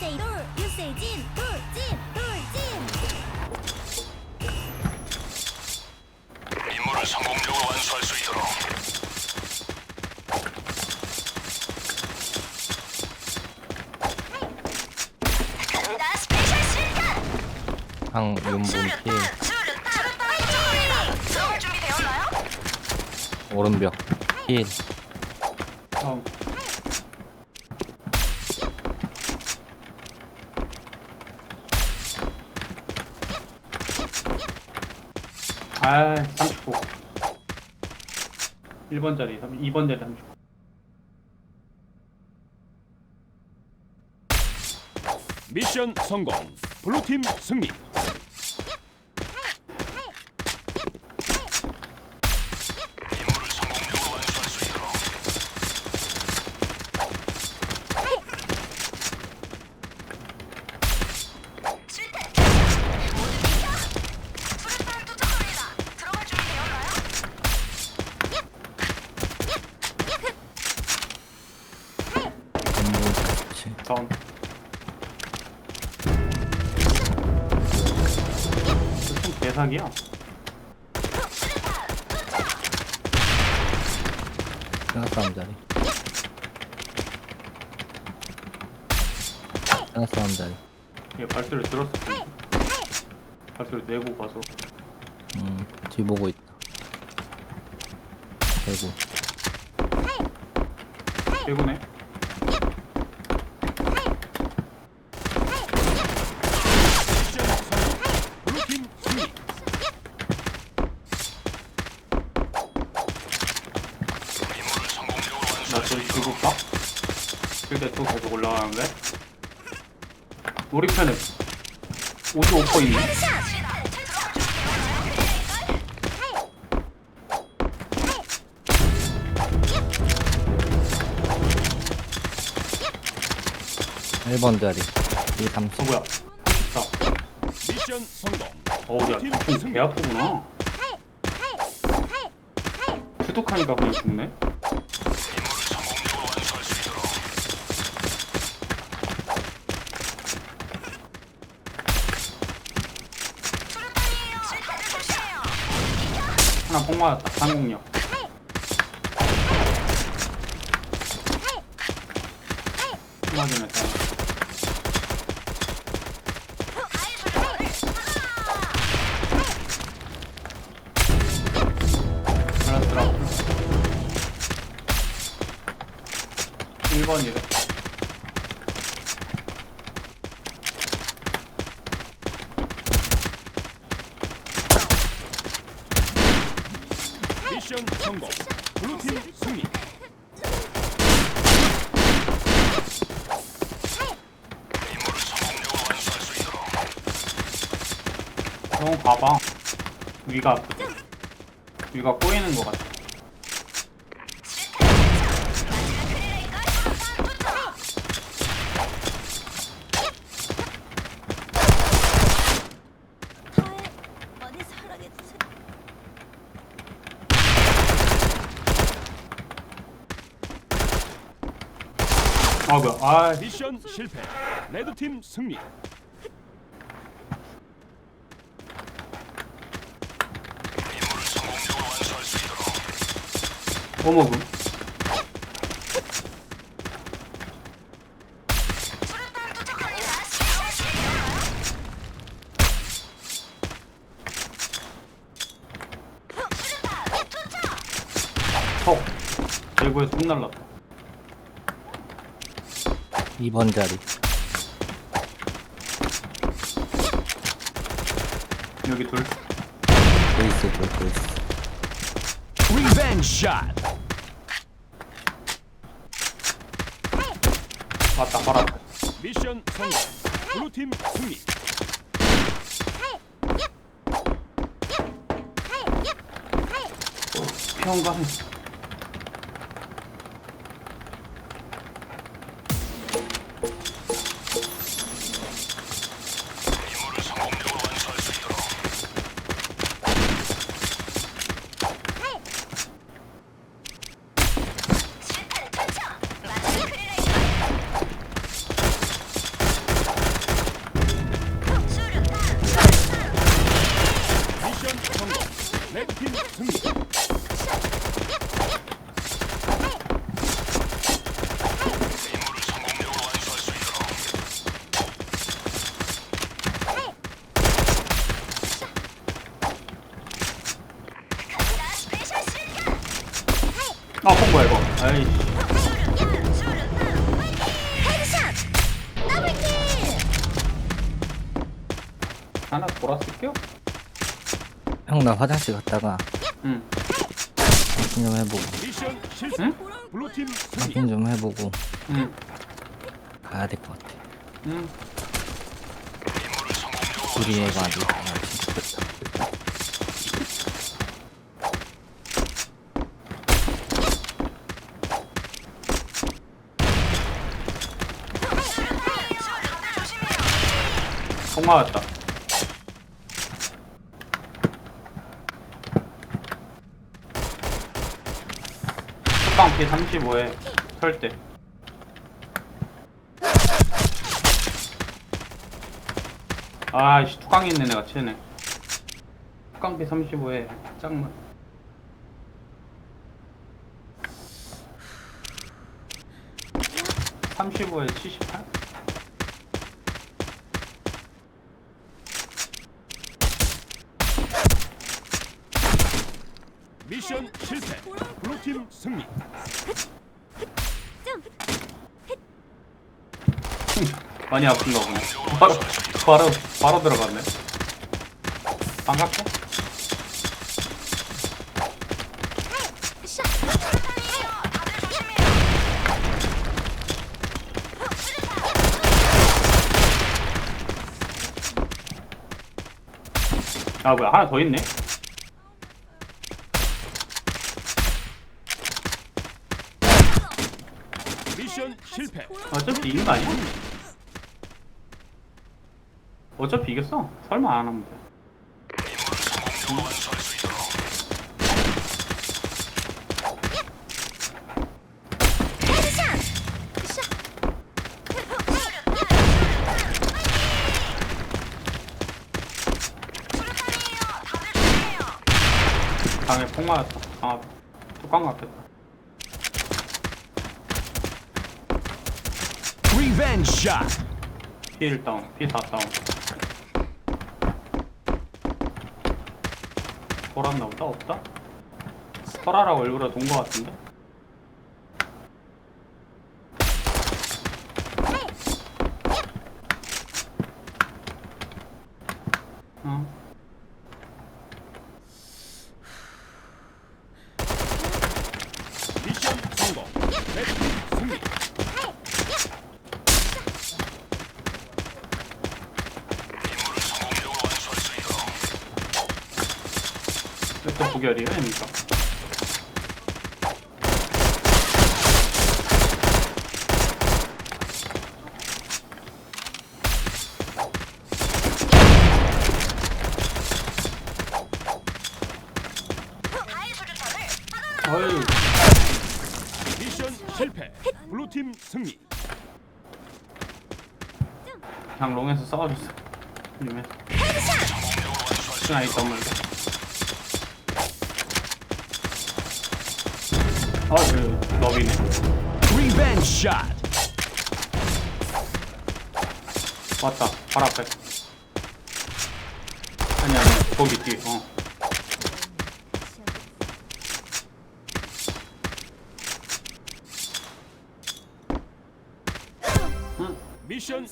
유세이 돌 유세진 돌 진 돌 진. 임무를 성공적으로 완수할 수 있도록. 나 스페셜 술탄 수류탄 수류탄 준비 되었나요? 오른벽 필 어. 아, 39. 1번 자리, 2번 자리 39. 미션 성공 블루팀 승리 임무를 성공적으로 완수할 수 있도록 수류탄 도착합니다 들어갈 준비 되었나요? 전문 47 다운. 좀 대사기야. 하나 싸움 자리 하나 싸움 자리 얘 발소리 들었어. 발소리 내고 가서. 음, 뒤 보고 있다 대구 대구네. 근데 또 계속 올라가는데? 우리 편에 55% 있네? 일번 자리 2 3 어, 뭐야. 자, 미션 성공 어우, 야, 블루팀 좀배 아프구나. 투독하니까 그냥 죽네? 하나 뽕 맞았다. 상공력. 맞으면 다 들어갔고 1번이래 미션 성공 블루팀 승리 임무를 성공적으로 완수할 수 있도록 형 봐봐. 위가 아프지? 위가 꼬이는 것 같아. 아 뭐야. 아 미션 실패. 레드팀 승리 있도록 어머금 턱. 대구에서 훅 날랐다. 2번 자리. 여기 둘. 베이스 돌고 있어 리벤지 샷 맞다 앞에 미션 성공 블루팀 승리 평강 더블킬! 하나 돌았을게요? 형 나 화장실 갔다가 응. 확인 좀 해보고 미션. 응? 블루팀 승리. 확인 좀 해보고 응. 가야 될 것 같아 응. 우리 애가 아직 아, 진짜 좋겠다 통 맞았다. tuk방 피 35에 설대. 아이씨, tuk방에 있는 애가 치네. tuk방 피 35에 짱만. (35에 78) 미션 실패. 블루팀 승리. 많이 아픈가 보네. 바로, 바로, 바로 들어갔네. 반갑게? 아, 뭐야, 하나 더 있네? 미션 실패. 어차피 이긴 거 아니야? 어차피 이겼어. 설마 안 하면 돼. 방에 폭 맞았다. 아, 뚜껑 같겠다. 리벤지 샷. P1 다운, P4 다운. 돌았나 보다? 없다? 설하라고 일부러 돈거 같은데? 어. 미션 성공. 레드팀 승리. 또 부결이에요, 아닙니까? 어이, 미션 실패. 블루팀 승리. 그냥 롱에서 싸워줬어. 룸에서. 스나 있단 말 이야. 어, 그, 너비네. 리벤지 샷. 왔다. 발 앞에. 아니, 아니, 거기 뒤에, 어. 미션